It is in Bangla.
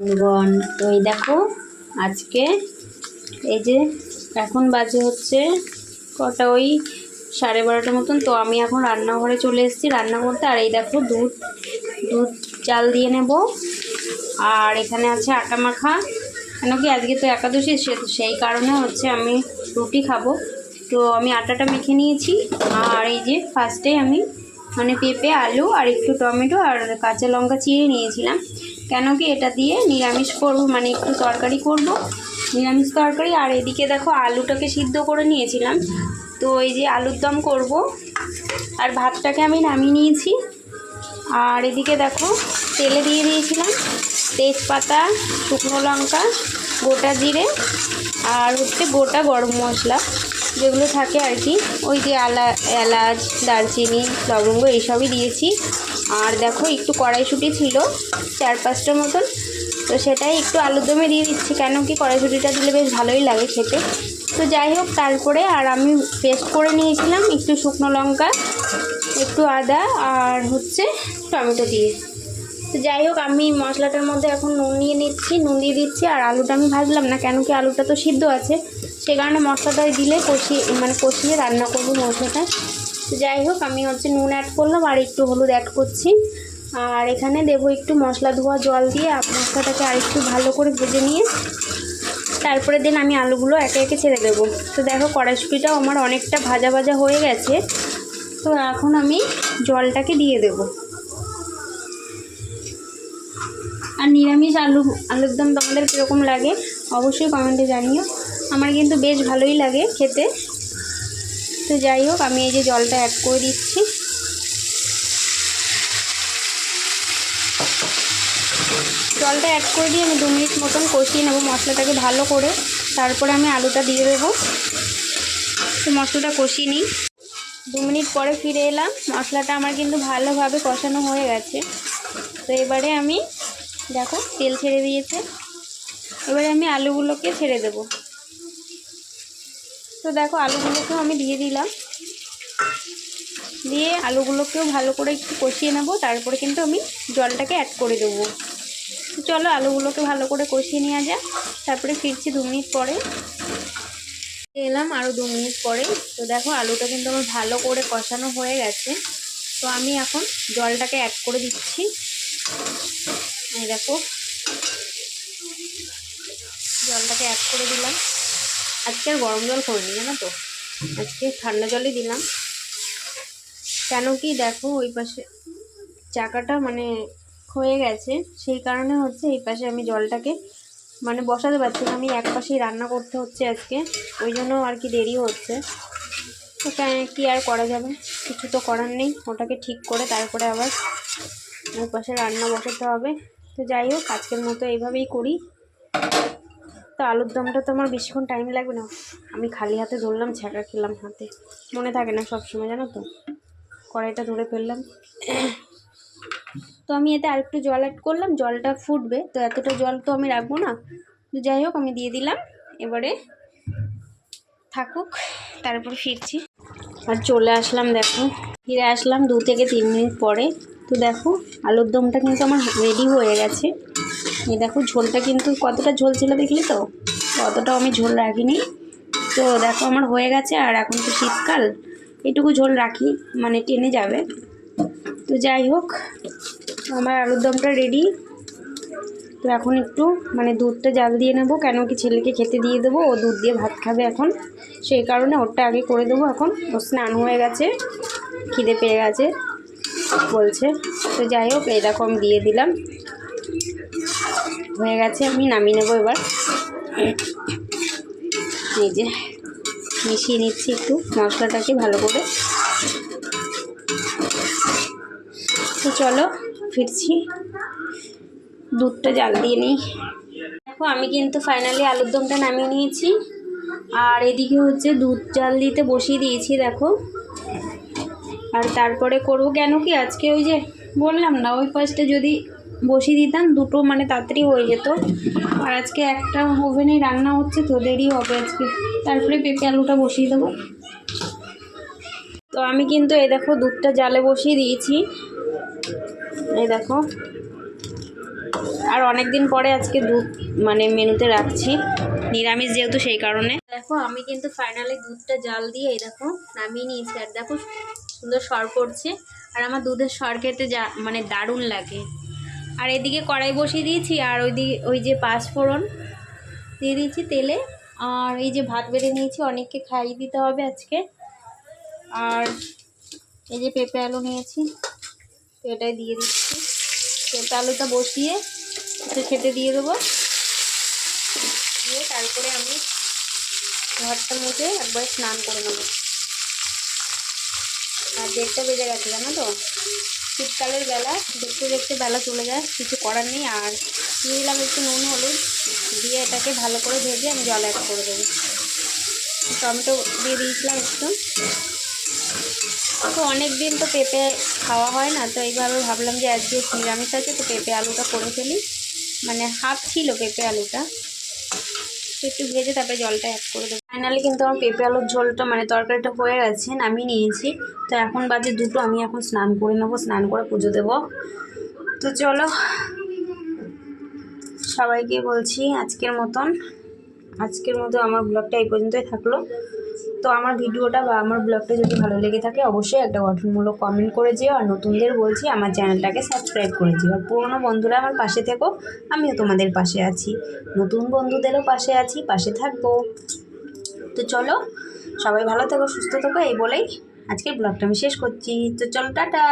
বন্ধুগণ তো এই দেখো, আজকে এই যে এখন বাজে হচ্ছে কটা ওই সাড়ে বারোটার মতন। তো আমি এখন রান্নাঘরে চলে এসেছি রান্না করতে। আর এই দেখো দুধ দুধ চাল দিয়ে নেব। আর এখানে আছে আটা মাখা। কেন কি আজকে তো একাদশী সেই কারণে হচ্ছে আমি রুটি খাব। তো আমি আটাটা মেখে নিয়েছি। আর এই যে ফার্স্টে আমি মানে পেঁপে, আলু আর একটু টমেটো আর কাঁচা লঙ্কা চিড়ে নিয়েছিলাম। কেন কি এটা দিয়ে নিরামিষ করব? মানে একটু তরকারি করব। নিরামিষ তরকারি, আর এদিকে দেখো আলুটাকে সিদ্ধ করে নিয়েছিলাম। তো এই যে আলুর দম করব, আর ভাতটাকে আমি নামিয়ে নিয়েছি। আর এদিকে দেখো তেলে দিয়ে দিয়েছিলাম তেজপাতা, শুকনো লঙ্কা, গোটা জিরে, আর হচ্ছে গোটা গরম মশলা, যেগুলো থাকে আর কি। ওই যে আলা এলাচ, দারচিনি, লবঙ্গ, এইসবই দিয়েছি। আর দেখো, একটু কড়াইশুঁটি ছিল, চার পাঁচটার মতন। তো সেটাই একটু আলুর দমে দিয়ে দিচ্ছি, কেন কি কড়াইশুঁটিটা দিলে বেশ ভালোই লাগে খেতে। তো যাই হোক, তারপরে আর আমি পেস্ট করে নিয়েছিলাম একটু শুকনো লঙ্কা, একটু আদা, আর হচ্ছে টমেটো দিয়ে। তো যাই হোক, আমি মশলাটার মধ্যে এখন নুন নিয়ে নিচ্ছি, নুন দিয়ে দিচ্ছি, আর আলুটা আমি ভাজলাম না, কেন কি আলুটা তো সিদ্ধ আছে। সে কারণে মশলাটা দিলে কষিয়ে মানে কষিয়ে রান্না করব মশলাটা। যাই হোক, আমি হচ্ছে নুন অ্যাড করলাম আর একটু হলুদ অ্যাড করছি। আর এখানে দেবো একটু মশলা ধোয়া জল দিয়ে মশলাটাকে আর একটু ভালো করে ভেজে নিয়ে। তারপরে দিন আমি আলুগুলো একে একে ছেড়ে দেবো। তো দেখো, কড়াইশুটিটাও আমার অনেকটা ভাজা ভাজা হয়ে গেছে। তো এখন আমি জলটাকে দিয়ে দেবো। আর নিরামিষ আলু, আলুর দম তোমাদের কীরকম লাগে অবশ্যই কমেন্টে জানিও। আমার কিন্তু বেশ ভালোই লাগে খেতে। তো যাই হোক, আমি এই যে জলটা অ্যাড করে দিচ্ছি। জলটা অ্যাড করে দিয়ে আমি দু মিনিট মতন কষিয়ে নেব মশলাটাকে ভালো করে। তারপরে আমি আলুটা দিয়ে দেবো। তো মশলাটা কষিয়ে নিই। দু মিনিট পরে ফিরে এলাম। মশলাটা আমার কিন্তু ভালোভাবে কষানো হয়ে গেছে। তো এবারে আমি, দেখো, তেল ছেড়ে দিয়েছে। এবারে আমি আলুগুলোকে ছেড়ে দেব। তো দেখো আলুগুলোকেও আমি দিয়ে দিলাম। দিয়ে আলুগুলোকেও ভালো করে একটু কষিয়ে নেব, তারপরে কিন্তু আমি জলটাকে অ্যাড করে দেবো। চলো আলুগুলোকে ভালো করে কষিয়ে নেওয়া যাক, তারপরে ফিরছি দু মিনিট পরে। এলাম আরও দু মিনিট পরে। তো দেখো আলুটা কিন্তু আমার ভালো করে কষানো হয়ে গেছে। তো আমি এখন জলটাকে অ্যাড করে দিচ্ছি। এই দেখো, জলটাকে অ্যাড করে দিলাম। আজকে আর গরম জল করিনি জানো তো? আজকে ঠান্ডা জলই দিলাম। কেন কি দেখো, ওই পাশে চাকাটা মানে হয়ে গেছে, সেই কারণে হচ্ছে এই পাশে আমি জলটাকে মানে বসাতে পারছি না। আমি এক পাশেই রান্না করতে হচ্ছে আজকে, ওই জন্য আর কি দেরি হচ্ছে। তো কি আর করা যাবে? কিছু তো করার নেই, ওটাকে ঠিক করে তারপরে আবার ওই পাশে রান্না বসাতে হবে। তো যাই হোক, আজকের মতো এইভাবেই করি। তো আলুর দমটা তো আমার বেশিক্ষণ টাইম লাগবে না। আমি খালি হাতে ধরলাম, ছ্যাঁকা খেলাম হাতে। মনে থাকে না সব সময় জানো তো? কড়াইটা ধরে ফেললাম। তো আমি এতে আরেকটু জল অ্যাড করলাম, জলটা ফুটবে। তো এতটা জল তো আমি রাখব না। তো যাই হোক, আমি দিয়ে দিলাম। এবারে থাকুক, তারপর ফিরছি। আর চলে আসলাম, দেখো। ফিরে আসলাম দু থেকে তিন মিনিট পরে। তো দেখো, আলুর দমটা কিন্তু আমার রেডি হয়ে গেছে। এই দেখো ঝোলটা কিন্তু কতটা ঝোল ছিল দেখলি তো? অতটাও আমি ঝোল রাখিনি। তো দেখো আমার হয়ে গেছে আর এখন তো শীতকাল। এটুকু ঝোল রাখি মানে টেনে যাবে। তো যাই হোক, আমার আলুর দমটা রেডি তো এখন একটু মানে দুধটা জাল দিয়ে নেব, কেন কি ছেলেকে খেতে দিয়ে দেবো, ও দুধ দিয়ে ভাত খাবে এখন। সেই কারণে ওরটা আগে করে দেবো এখন। ও স্নান হয়ে গেছে, খিদে পেয়ে গেছে, বলছে। তো যাই হোক, এই দেখো দিয়ে দিলাম। হয়ে গেছে, আমি নামিয়ে নেব এবার। যে মিশিয়ে নিচ্ছি একটু মশলাটাকে ভালো করে। তো চলো ফিরছি। দুধটা জাল দিয়ে নিই। দেখো, আমি কিন্তু ফাইনালি আলুর দমটা নামিয়ে নিয়েছি। আর এদিকে হচ্ছে দুধ জাল দিতে বসিয়ে দিয়েছি, দেখো। আর তারপরে করব কেন কি? আজকে ওই যে বললাম না, ওই পাশটা যদি বসিয়ে দিতাম, দুটো মানে তাড়াতাড়ি হয়ে যেত। আর আজকে একটা ওভেনে রান্না হচ্ছে, তো দেরি হবে আজকে। তারপরে পেঁপে আলুটা বসিয়ে দেবো। তো আমি কিন্তু এই দেখো দুধটা জালে বসিয়ে দিয়েছি। এই দেখো। আর অনেক দিন পরে আজকে দুধ মানে মেনুতে রাখছি। নিরামিষ যেহেতু সেই কারণে। দেখো, আমি কিন্তু ফাইনালি দুধটা জাল দিয়ে এই দেখো নামিয়ে নিয়েছি। আর দেখো সুন্দর সর পড়ছে। আর আমার দুধের সর খেতে যা মানে দারুণ লাগে। আর এদিকে কড়াই বসিয়ে দিয়েছি, আর ওইদিকে ওই যে পাঁচ ফোড়ন দিয়ে দিয়েছি তেলে। আর এই যে ভাত বেড়ে নিয়েছি, অনেককে খাইয়ে দিতে হবে আজকে। আর এই যে পেঁপে আলু নিয়েছি এটাই দিয়ে দিচ্ছি। পেঁপে আলুটা বসিয়ে একটু খেতে দিয়ে দেবো। দিয়ে তারপরে আমি ঘরটা মুখে একবার স্নান করে নেব। আর দেড়টা বেজে গেছে, জানো তো? শীতকালের বেলা, দেখতে দেখতে বেলা চলে যায়, কিছু করার নেই। আর দিলাম একটু নুন, হলুদ, দিয়ে এটাকে ভালো করে ভেজে আমি জল অ্যাড করে দেবো। টমেটো দিয়ে দিয়েছিলাম একটু। তো অনেক দিন তো পেঁপে খাওয়া হয় না, তো এইভাবে ভাবলাম যে আজকে নিরামিষ আছে, তো পেঁপে আলুটা করে ফেলি। মানে হাফ ছিল পেঁপে আলুটা। একটু ভেজে তারপরে জলটা অ্যাড করে দেবো। ফাইনালি কিন্তু আমার পেঁপে আলুর ঝোলটা মানে তরকারিটা হয়ে গেছে আমি নিয়েছি। তো এখন বাজে দুটো, আমি এখন স্নান করে নেব, স্নান করে পুজো দেবো। তো চলো, সবাইকে বলছি আজকের মতন। আজকের মতো আমার ব্লগটা এই পর্যন্তই থাকল। তো আমার ভিডিওটা বা আমার ব্লগটা যদি ভালো লেগে থাকে, অবশ্যই একটা গঠনমূলক কমেন্ট করে যেও। আর নতুনদের বলছি, আমার চ্যানেলটাকে সাবস্ক্রাইব করে যেও। আর পুরোনো বন্ধুরা আমার পাশে থেকো, আমিও তোমাদের পাশে আছি। নতুন বন্ধুদেরও পাশে আছি, পাশে থাকব। তো চলো, সবাই ভালো থেকো, সুস্থ থেকো, এই বলেই আজকের ব্লগটা আমি শেষ করছি। তো চলো, টাটা!